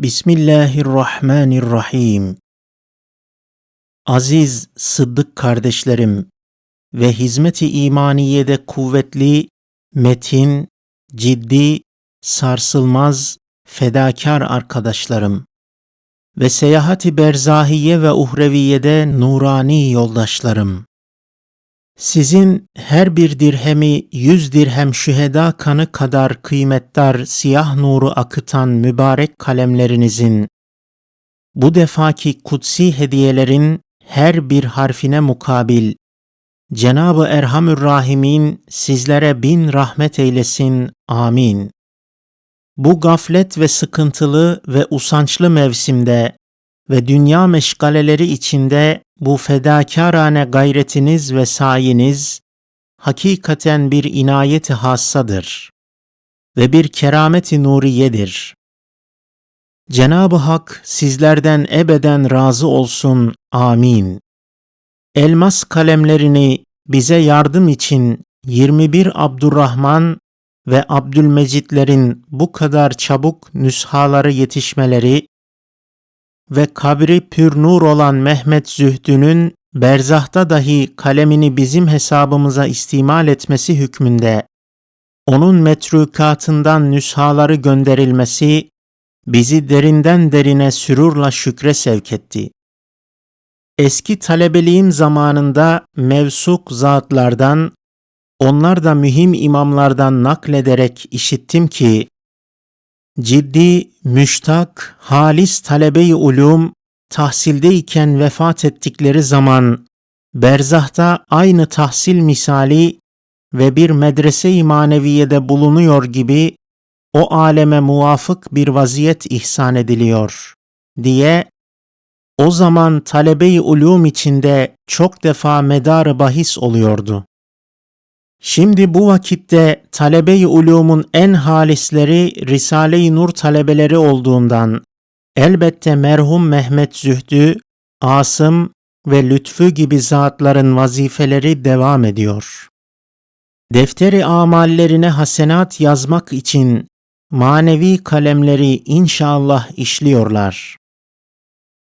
Bismillahirrahmanirrahim. Aziz Sıddık kardeşlerim ve hizmeti imaniyede kuvvetli, metin, ciddi, sarsılmaz, fedakar arkadaşlarım ve seyahati berzahiye ve uhreviyede nurani yoldaşlarım. Sizin her bir dirhemi yüz dirhem şüheda kanı kadar kıymetdar siyah nuru akıtan mübarek kalemlerinizin, bu defaki kutsi hediyelerin her bir harfine mukabil, Cenab-ı Erhamür Rahimin sizlere bin rahmet eylesin. Amin. Bu gaflet ve sıkıntılı ve usançlı mevsimde ve dünya meşgaleleri içinde bu fedakarane gayretiniz ve sayiniz hakikaten bir inayeti hassadır ve bir kerameti nuriyedir. Cenab-ı Hak sizlerden ebeden razı olsun. Amin. Elmas kalemlerini bize yardım için 21 Abdurrahman ve Abdülmecitlerin bu kadar çabuk nüshaları yetişmeleri ve kabri pür nur olan Mehmet Zühdü'nün berzahta dahi kalemini bizim hesabımıza istimal etmesi hükmünde onun metrukatından nüshaları gönderilmesi bizi derinden derine sürurla şükre sevk etti. Eski talebeliğim zamanında mevsuk zatlardan, onlar da mühim imamlardan naklederek işittim ki, ciddi, müştak, halis talebe-i ulum tahsildeyken vefat ettikleri zaman berzahta aynı tahsil misali ve bir medrese-i maneviyede bulunuyor gibi o aleme muvafık bir vaziyet ihsan ediliyor diye o zaman talebe-i ulum içinde çok defa medarı bahis oluyordu. Şimdi bu vakitte talebe-i ulumun en halisleri Risale-i Nur talebeleri olduğundan elbette merhum Mehmet Zühdü, Asım ve Lütfü gibi zatların vazifeleri devam ediyor. Defteri amallerine hasenat yazmak için manevi kalemleri inşallah işliyorlar.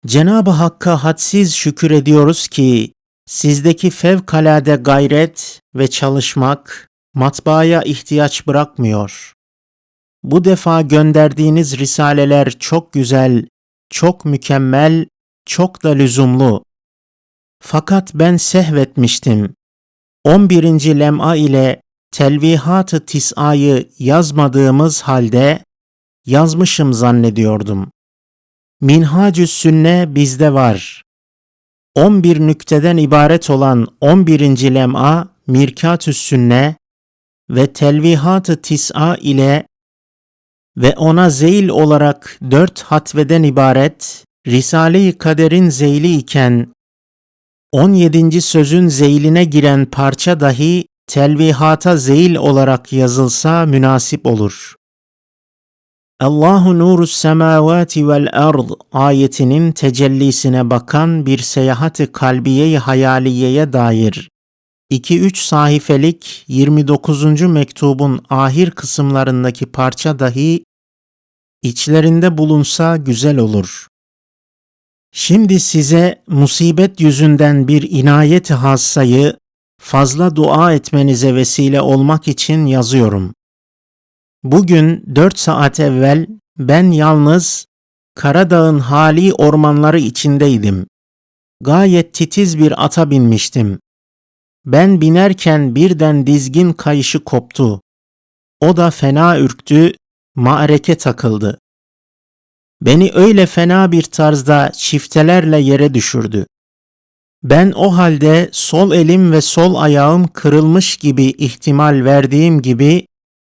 Cenab-ı Hakk'a hadsiz şükür ediyoruz ki sizdeki fevkalade gayret ve çalışmak matbaaya ihtiyaç bırakmıyor. Bu defa gönderdiğiniz risaleler çok güzel, çok mükemmel, çok da lüzumlu. Fakat ben sehvetmiştim. 11. lem'a ile telvihat-ı tis'ayı yazmadığımız halde yazmışım zannediyordum. Minhacü Sünne bizde var. 11 nükteden ibaret olan 11. lem'a Mirkatü Sünne ve Telvihat-ı Tis'a ile ve ona zeyl olarak dört hatveden ibaret Risale-i Kader'in zeyli iken 17. sözün zeyline giren parça dahi telvihata zeyl olarak yazılsa münasip olur. Allahu nuru semavati vel ard ayetinin tecellisine bakan bir seyahati kalbiye hayaliyeye dair 2-3 sahifelik 29. mektubun ahir kısımlarındaki parça dahi içlerinde bulunsa güzel olur. Şimdi size musibet yüzünden bir inayet hassayı fazla dua etmenize vesile olmak için yazıyorum. Bugün dört saat evvel ben yalnız Karadağ'ın hali ormanları içindeydim. Gayet titiz bir ata binmiştim. Ben binerken birden dizgin kayışı koptu. O da fena ürktü, ma'reke takıldı. Beni öyle fena bir tarzda çiftelerle yere düşürdü. Ben o halde sol elim ve sol ayağım kırılmış gibi ihtimal verdiğim gibi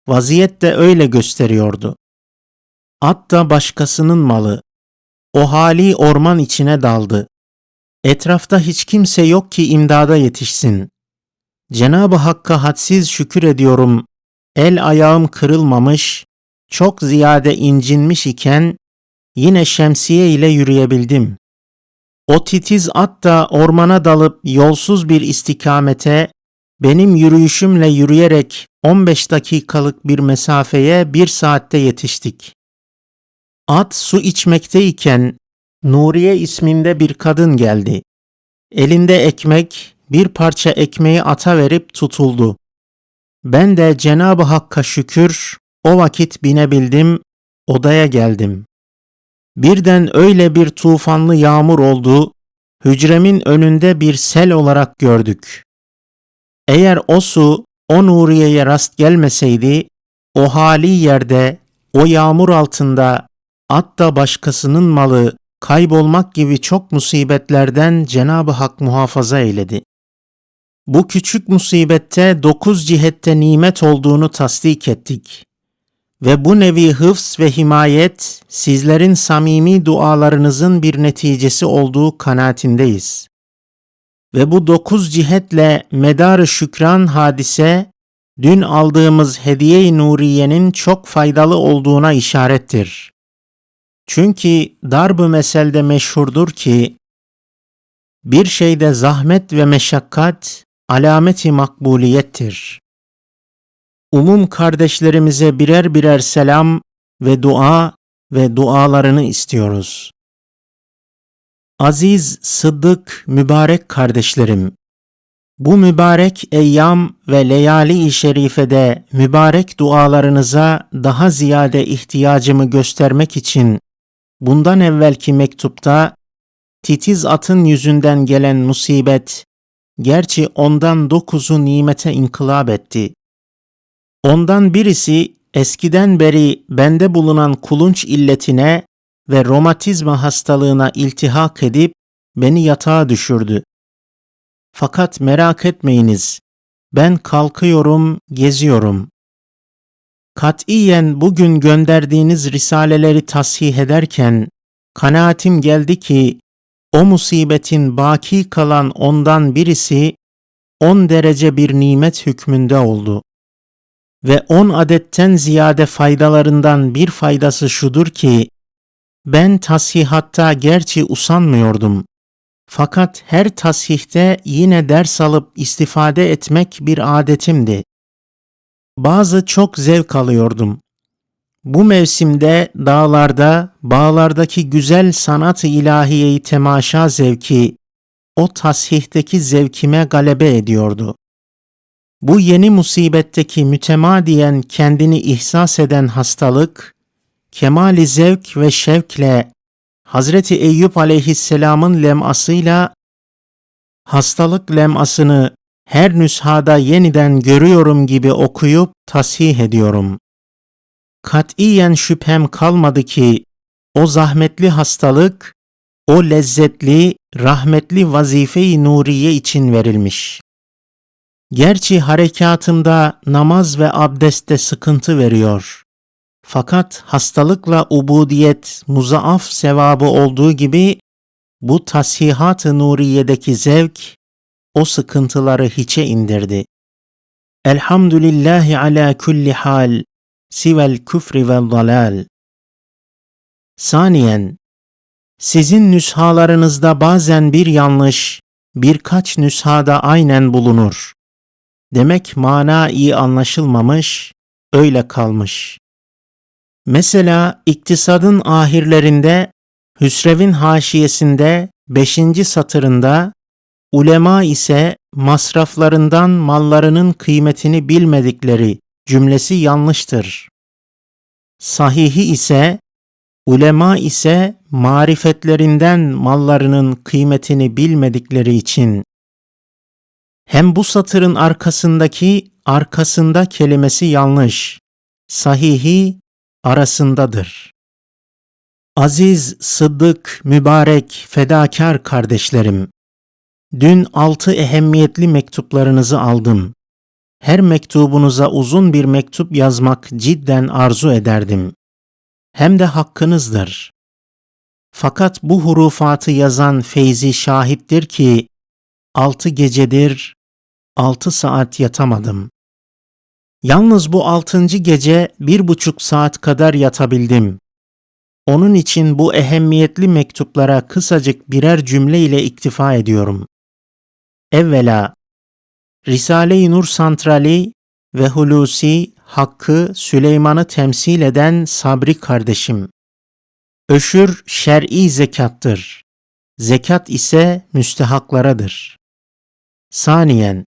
vaziyet de öyle gösteriyordu. At da başkasının malı. O hali orman içine daldı. Etrafta hiç kimse yok ki imdada yetişsin. Cenab-ı Hakk'a hadsiz şükür ediyorum. El ayağım kırılmamış, çok ziyade incinmiş iken yine şemsiye ile yürüyebildim. O titiz at da ormana dalıp yolsuz bir istikamete benim yürüyüşümle yürüyerek 15 dakikalık bir mesafeye bir saatte yetiştik. At su içmekteyken Nuriye isminde bir kadın geldi. Elinde ekmek, bir parça ekmeği ata verip tutuldu. Ben de Cenab-ı Hakk'a şükür o vakit binebildim, odaya geldim. Birden öyle bir tufanlı yağmur oldu, hücremin önünde bir sel olarak gördük. Eğer o su o Nuriye'ye rast gelmeseydi, o hali yerde, o yağmur altında, at da başkasının malı, kaybolmak gibi çok musibetlerden Cenab-ı Hak muhafaza eyledi. Bu küçük musibette dokuz cihette nimet olduğunu tasdik ettik. Ve bu nevi hıfz ve himayet sizlerin samimi dualarınızın bir neticesi olduğu kanaatindeyiz. Ve bu dokuz cihetle medar şükran hadise, dün aldığımız hediye-i nuriyenin çok faydalı olduğuna işarettir. Çünkü darb-ı meselde meşhurdur ki, bir şeyde zahmet ve meşakkat alameti makbuliyettir. Umum kardeşlerimize birer birer selam ve dua ve dualarını istiyoruz. Aziz, sıddık, mübarek kardeşlerim, bu mübarek eyyam ve leyali-i şerifede mübarek dualarınıza daha ziyade ihtiyacımı göstermek için bundan evvelki mektupta titiz atın yüzünden gelen musibet, gerçi ondan dokuzu nimete inkılap etti. Ondan birisi eskiden beri bende bulunan kulunç illetine ve romatizma hastalığına iltihak edip beni yatağa düşürdü. Fakat merak etmeyiniz, ben kalkıyorum, geziyorum. Katiyen bugün gönderdiğiniz risaleleri tasih ederken kanaatim geldi ki o musibetin baki kalan ondan birisi on derece bir nimet hükmünde oldu. Ve on adetten ziyade faydalarından bir faydası şudur ki, ben tasihatta gerçi usanmıyordum. Fakat her tasihte yine ders alıp istifade etmek bir adetimdi. Bazı çok zevk alıyordum. Bu mevsimde dağlarda, bağlardaki güzel sanat-ı ilahiyeyi temaşa zevki, o tashihteki zevkime galebe ediyordu. Bu yeni musibetteki mütemadiyen kendini ihsas eden hastalık, kemali zevk ve şevkle Hazreti Eyüp aleyhisselamın lemasıyla hastalık lemasını her nüshada yeniden görüyorum gibi okuyup tasih ediyorum. Katiyen şüphem kalmadı ki o zahmetli hastalık o lezzetli, rahmetli vazife-i nuriye için verilmiş. Gerçi harekatımda namaz ve abdestte sıkıntı veriyor. Fakat hastalıkla ubudiyet muzaaf sevabı olduğu gibi bu tasihat-ı nuriyedeki zevk o sıkıntıları hiçe indirdi. Elhamdülillahi ala kulli hal sivel küfri ve dalal. Saniyen, sizin nüshalarınızda bazen bir yanlış, birkaç nüshada aynen bulunur. Demek mana iyi anlaşılmamış, öyle kalmış. Mesela iktisadın ahirlerinde Hüsrev'in haşiyesinde 5. satırında ulema ise masraflarından mallarının kıymetini bilmedikleri cümlesi yanlıştır. Sahihi ise ulema ise marifetlerinden mallarının kıymetini bilmedikleri için hem bu satırın arkasındaki arkasında kelimesi yanlış. Sahihi arasındadır. Aziz, sıddık, mübarek, fedakar kardeşlerim, dün altı ehemmiyetli mektuplarınızı aldım. Her mektubunuza uzun bir mektup yazmak cidden arzu ederdim. Hem de hakkınızdır. Fakat bu hurufatı yazan Feyzi şahittir ki, altı gecedir, altı saat yatamadım. Yalnız bu altıncı gece bir buçuk saat kadar yatabildim. Onun için bu ehemmiyetli mektuplara kısacık birer cümle ile iktifa ediyorum. Evvela, Risale-i Nur Santrali ve Hulusi, Hakkı, Süleyman'ı temsil eden Sabri kardeşim. Öşür şer'i zekattır. Zekat ise müstehaklaradır. Saniyen,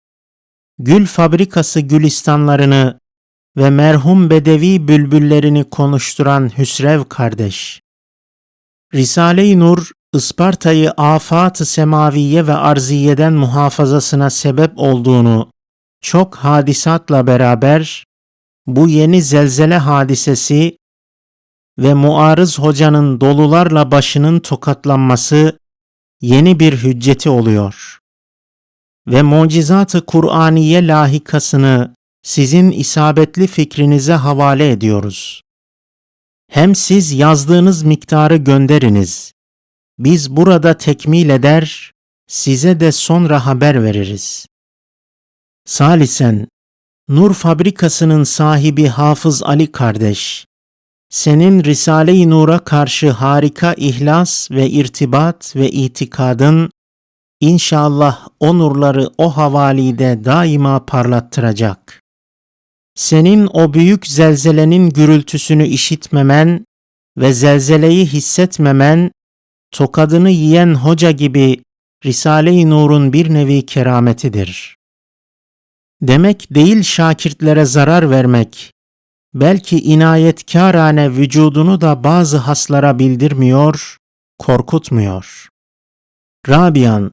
gül fabrikası gülistanlarını ve merhum bedevi bülbüllerini konuşturan Hüsrev kardeş. Risale-i Nur, Isparta'yı afat-ı semaviye ve arziyeden muhafazasına sebep olduğunu çok hadisatla beraber bu yeni zelzele hadisesi ve muarız hocanın dolularla başının tokatlanması yeni bir hücceti oluyor. Ve mucizat-ı Kur'aniye lahikasını sizin isabetli fikrinize havale ediyoruz. Hem siz yazdığınız miktarı gönderiniz. Biz burada tekmil eder, size de sonra haber veririz. Salisen, Nur Fabrikası'nın sahibi Hafız Ali kardeş, senin Risale-i Nur'a karşı harika ihlas ve irtibat ve itikadın inşallah o nurları o havalide daima parlattıracak. Senin o büyük zelzelenin gürültüsünü işitmemen ve zelzeleyi hissetmemen, tokadını yiyen hoca gibi Risale-i Nur'un bir nevi kerametidir. Demek değil şakirtlere zarar vermek, belki inayetkârane vücudunu da bazı haslara bildirmiyor, korkutmuyor. Rabian,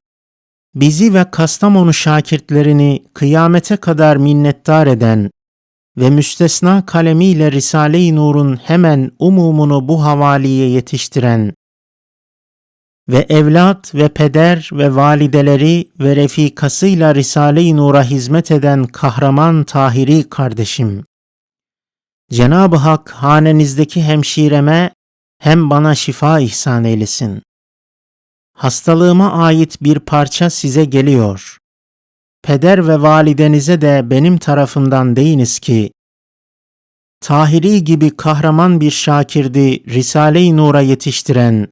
bizi ve Kastamonu şakirtlerini kıyamete kadar minnettar eden ve müstesna kalemiyle Risale-i Nur'un hemen umumunu bu havaliye yetiştiren ve evlat ve peder ve valideleri ve refikasıyla Risale-i Nur'a hizmet eden kahraman Tahiri kardeşim. Cenab-ı Hak hanenizdeki hemşireme hem bana şifa ihsan eylesin. Hastalığıma ait bir parça size geliyor. Peder ve validenize de benim tarafımdan deyiniz ki, Tahiri gibi kahraman bir şakirdi Risale-i Nur'a yetiştiren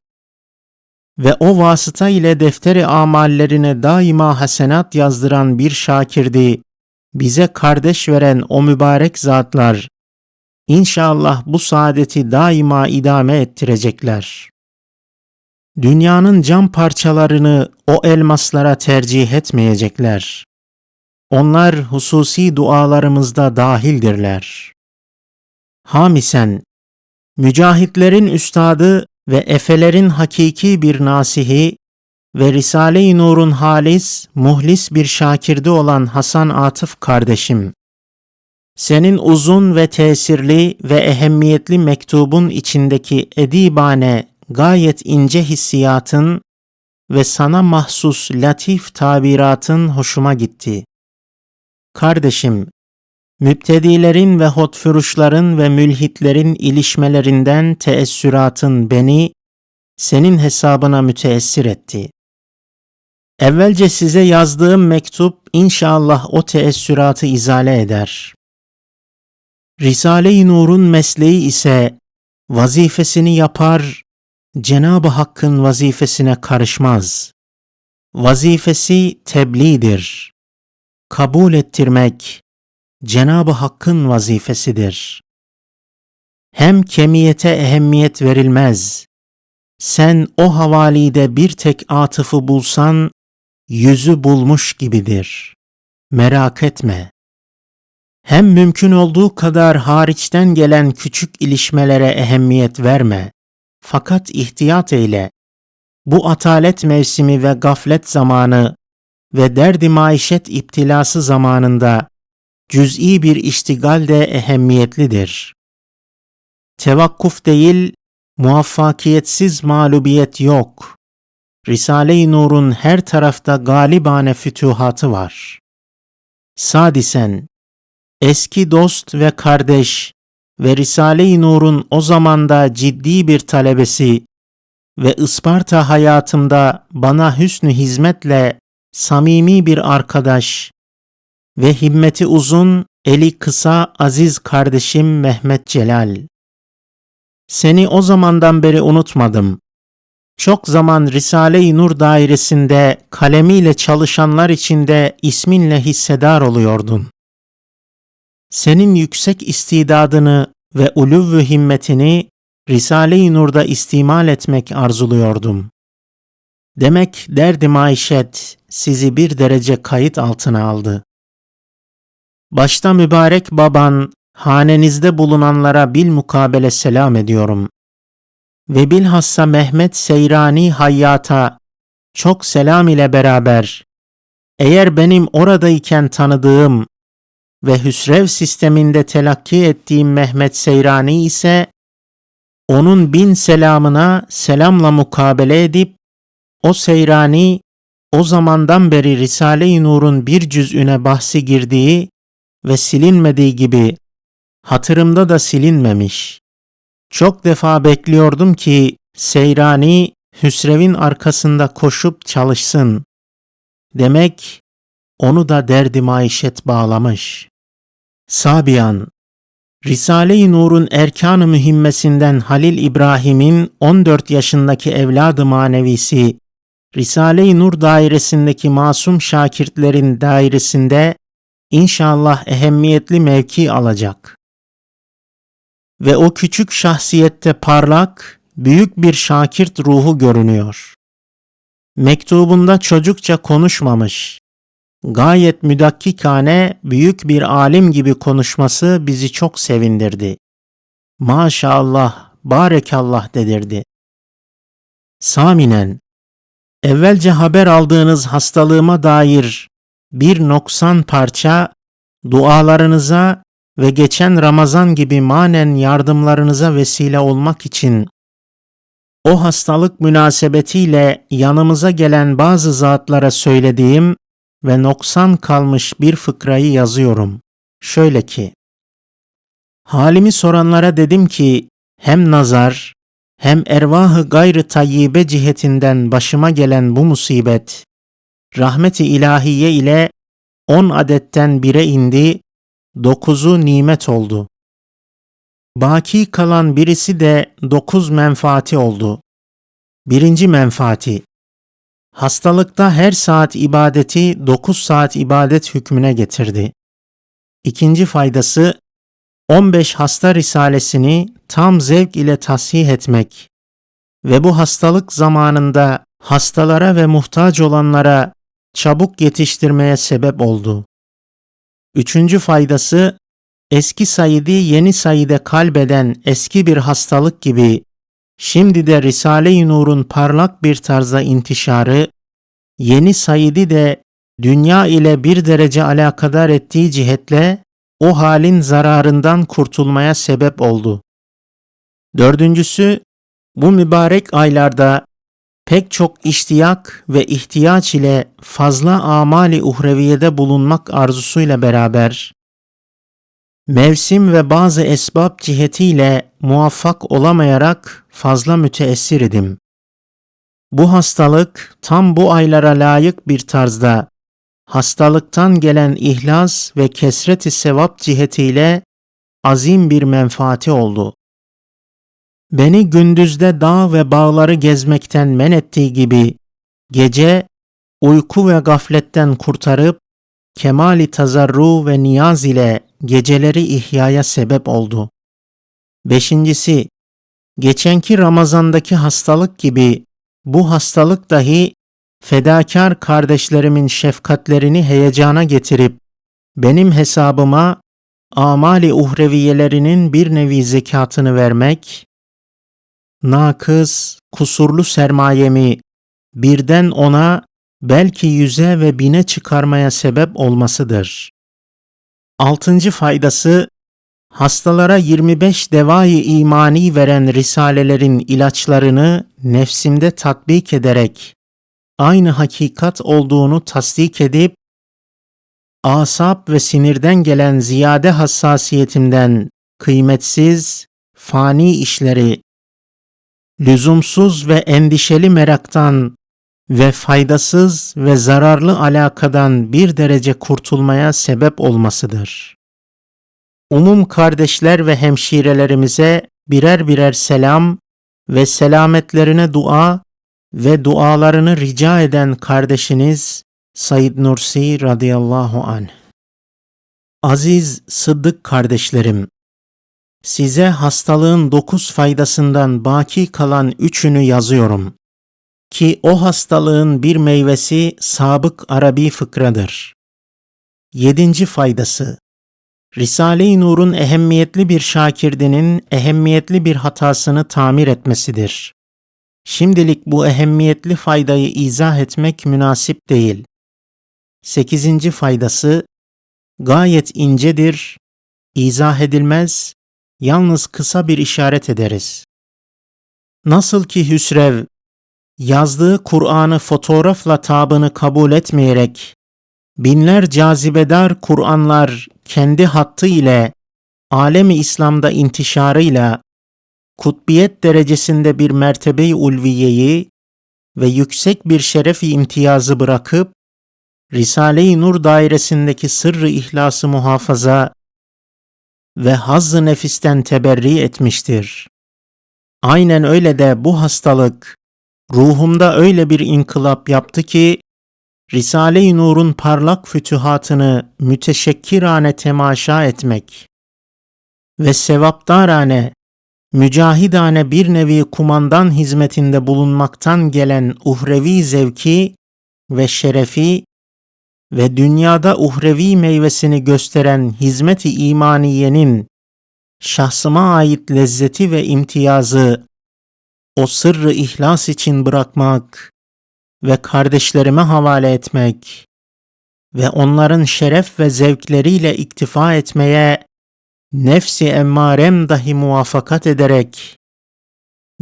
ve o vasıta ile defteri amallerine daima hasenat yazdıran bir şakirdi, bize kardeş veren o mübarek zatlar, İnşallah bu saadeti daima idame ettirecekler. Dünyanın cam parçalarını o elmaslara tercih etmeyecekler. Onlar hususi dualarımızda dahildirler. Hamisen, mücahitlerin üstadı ve efelerin hakiki bir nasihi ve Risale-i Nur'un halis, muhlis bir şakirdi olan Hasan Atıf kardeşim, senin uzun ve tesirli ve ehemmiyetli mektubun içindeki edibane gayet ince hissiyatın ve sana mahsus latif tabiratın hoşuma gitti. Kardeşim, müptedilerin ve hotfuruşların ve mülhitlerin ilişmelerinden teessüratın beni senin hesabına müteessir etti. Evvelce size yazdığım mektup inşallah o teessüratı izale eder. Risale-i Nur'un mesleği ise vazifesini yapar, Cenab-ı Hakk'ın vazifesine karışmaz. Vazifesi tebliğdir. Kabul ettirmek Cenab-ı Hakk'ın vazifesidir. Hem kemiyete ehemmiyet verilmez. Sen o havalide bir tek atıfı bulsan, yüzü bulmuş gibidir. Merak etme hem mümkün olduğu kadar hariçten gelen küçük ilişmelere ehemmiyet verme. Fakat ihtiyat eyle. Bu atalet mevsimi ve gaflet zamanı ve derdi maişet iptilası zamanında cüz'i bir iştigal de ehemmiyetlidir. Tevakkuf değil, muvaffakiyetsiz mağlubiyet yok. Risale-i Nur'un her tarafta galibane fütuhatı var. Sadisen, eski dost ve kardeş ve Risale-i Nur'un o zamanda ciddi bir talebesi ve Isparta hayatımda bana hüsnü hizmetle samimi bir arkadaş ve himmeti uzun, eli kısa aziz kardeşim Mehmet Celal. Seni o zamandan beri unutmadım. Çok zaman Risale-i Nur dairesinde kalemiyle çalışanlar içinde isminle hissedar oluyordun senin yüksek istidadını ve uluvvu himmetini Risale-i Nur'da istimal etmek arzuluyordum. Demek derdi maişet sizi bir derece kayıt altına aldı. Başta mübarek baban, hanenizde bulunanlara bil mukabele selam ediyorum. Ve bilhassa Mehmet Seyrani Hayyat'a çok selam ile beraber, eğer benim oradayken tanıdığım ve Hüsrev sisteminde telakki ettiğim Mehmet Seyrani ise, onun bin selamına selamla mukabele edip, o Seyrani, o zamandan beri Risale-i Nur'un bir cüz'üne bahsi girdiği ve silinmediği gibi hatırımda da silinmemiş. Çok defa bekliyordum ki Seyrani Hüsrev'in arkasında koşup çalışsın. Demek onu da derdi maişet bağlamış. Sabiyan Risale-i Nur'un erkan-ı mühimmesinden Halil İbrahim'in 14 yaşındaki evladı manevisi Risale-i Nur dairesindeki masum şakirtlerin dairesinde inşallah ehemmiyetli mevki alacak. Ve o küçük şahsiyette parlak, büyük bir şakirt ruhu görünüyor. Mektubunda çocukça konuşmamış. Gayet müdakkikane büyük bir alim gibi konuşması bizi çok sevindirdi. Maşallah, barekallah dedirdi. Saminen, evvelce haber aldığınız hastalığıma dair bir noksan parça dualarınıza ve geçen Ramazan gibi manen yardımlarınıza vesile olmak için o hastalık münasebetiyle yanımıza gelen bazı zatlara söylediğim ve noksan kalmış bir fıkrayı yazıyorum. Şöyle ki, halimi soranlara dedim ki hem nazar hem ervahı gayrı tayyibe cihetinden başıma gelen bu musibet rahmeti ilahiye ile on adetten bire indi, dokuzu nimet oldu. Baki kalan birisi de dokuz menfaati oldu. Birinci menfaati, hastalıkta her saat ibadeti dokuz saat ibadet hükmüne getirdi. İkinci faydası, 15 hasta risalesini tam zevk ile tasih etmek ve bu hastalık zamanında hastalara ve muhtaç olanlara çabuk yetiştirmeye sebep oldu. Üçüncü faydası, eski Said'i yeni Said'e kalbeden eski bir hastalık gibi, şimdi de Risale-i Nur'un parlak bir tarzda intişarı, yeni Said'i de dünya ile bir derece alakadar ettiği cihetle o halin zararından kurtulmaya sebep oldu. Dördüncüsü, bu mübarek aylarda pek çok iştiyak ve ihtiyaç ile fazla amali uhreviyede bulunmak arzusuyla beraber, mevsim ve bazı esbab cihetiyle muvaffak olamayarak fazla müteessir idim. Bu hastalık tam bu aylara layık bir tarzda hastalıktan gelen ihlas ve kesreti sevap cihetiyle azim bir menfaati oldu. Beni gündüzde dağ ve bağları gezmekten men ettiği gibi gece uyku ve gafletten kurtarıp kemali tazarru ve niyaz ile geceleri ihyaya sebep oldu. Beşincisi, geçenki Ramazandaki hastalık gibi bu hastalık dahi fedakar kardeşlerimin şefkatlerini heyecana getirip benim hesabıma amali uhreviyelerinin bir nevi zekatını vermek, nakız, kusurlu sermayemi birden ona belki yüze ve bine çıkarmaya sebep olmasıdır. Altıncı faydası, hastalara 25 devayı imani veren risalelerin ilaçlarını nefsimde tatbik ederek aynı hakikat olduğunu tasdik edip asap ve sinirden gelen ziyade hassasiyetimden kıymetsiz, fani işleri, lüzumsuz ve endişeli meraktan ve faydasız ve zararlı alakadan bir derece kurtulmaya sebep olmasıdır. Umum kardeşler ve hemşirelerimize birer birer selam ve selametlerine dua ve dualarını rica eden kardeşiniz Said Nursi radıyallahu anh. Aziz Sıddık kardeşlerim, Size hastalığın dokuz faydasından baki kalan üçünü yazıyorum. Ki o hastalığın bir meyvesi sabık Arabi fıkradır. Yedinci faydası Risale-i Nur'un ehemmiyetli bir şakirdinin ehemmiyetli bir hatasını tamir etmesidir. Şimdilik bu ehemmiyetli faydayı izah etmek münasip değil. Sekizinci faydası gayet incedir, izah edilmez, yalnız kısa bir işaret ederiz. Nasıl ki Hüsrev, yazdığı Kur'an'ı fotoğrafla tabını kabul etmeyerek, binler cazibedar Kur'anlar kendi hattı ile, alemi İslam'da intişarıyla, kutbiyet derecesinde bir mertebe-i ulviyeyi ve yüksek bir şeref-i imtiyazı bırakıp, Risale-i Nur dairesindeki sırrı ihlası muhafaza ve haz-ı nefisten teberri etmiştir. Aynen öyle de bu hastalık ruhumda öyle bir inkılap yaptı ki Risale-i Nur'un parlak fütühatını müteşekkirane temaşa etmek ve sevaptarane, mücahidane bir nevi kumandan hizmetinde bulunmaktan gelen uhrevi zevki ve şerefi ve dünyada uhrevi meyvesini gösteren hizmet-i imaniyenin şahsıma ait lezzeti ve imtiyazı o sırrı ihlas için bırakmak ve kardeşlerime havale etmek ve onların şeref ve zevkleriyle iktifa etmeye nefsi emmarem dahi muvaffakat ederek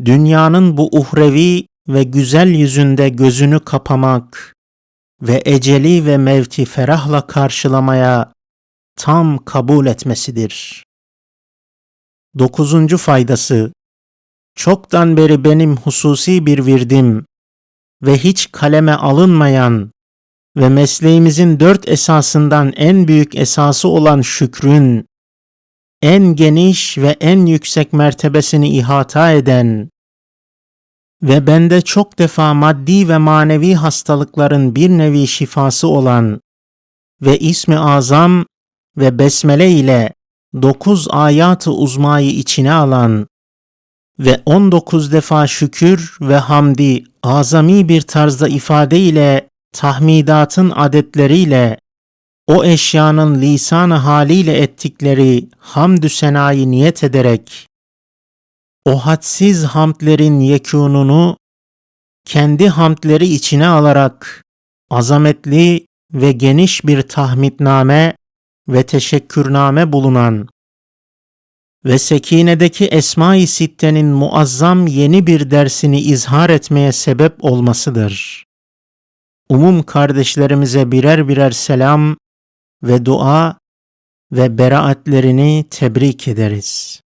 dünyanın bu uhrevi ve güzel yüzünde gözünü kapamak ve eceli ve mevti ferahla karşılamaya tam kabul etmesidir. Dokuzuncu faydası Çoktan beri benim hususi bir virdim ve hiç kaleme alınmayan ve mesleğimizin dört esasından en büyük esası olan şükrün, en geniş ve en yüksek mertebesini ihata eden ve bende çok defa maddi ve manevi hastalıkların bir nevi şifası olan ve ismi azam ve besmele ile dokuz ayatı uzmayı içine alan ve 19 defa şükür ve hamdi azami bir tarzda ifade ile tahmidatın adetleriyle o eşyanın lisanı haliyle ettikleri hamdü senayı niyet ederek o hadsiz hamdlerin yekûnunu kendi hamdleri içine alarak azametli ve geniş bir tahmidname ve teşekkürname bulunan ve Sekine'deki Esma-i Sitte'nin muazzam yeni bir dersini izhar etmeye sebep olmasıdır. Umum kardeşlerimize birer birer selam ve dua ve beraatlerini tebrik ederiz.